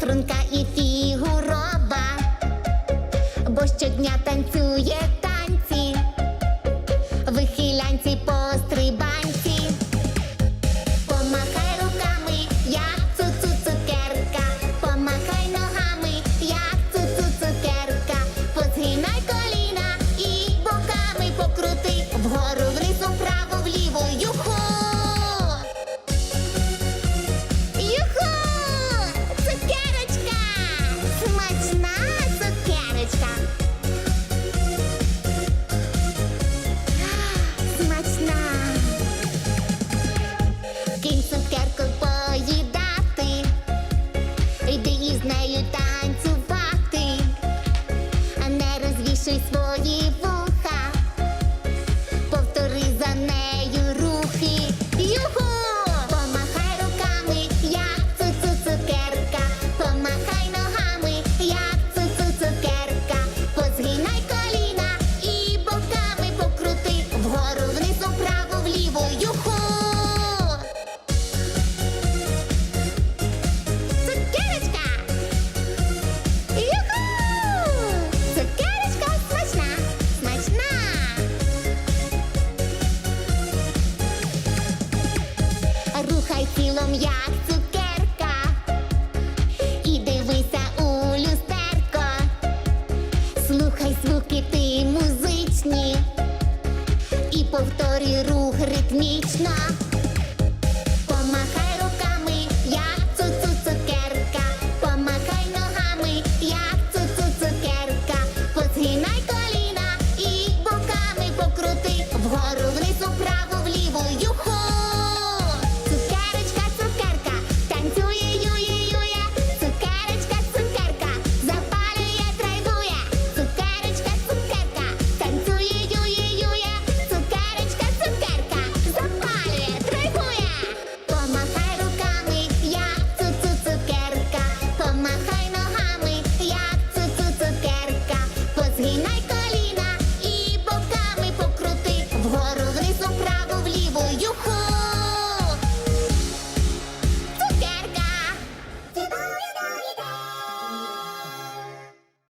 струнка і фігурова, бо щодня танцює. Із нею танцювати, а не розвішуй свої вуха. тілом, як цукерка, і дивися у люстерко, слухай звуки ти музичні, і повторюй рух ритмічно.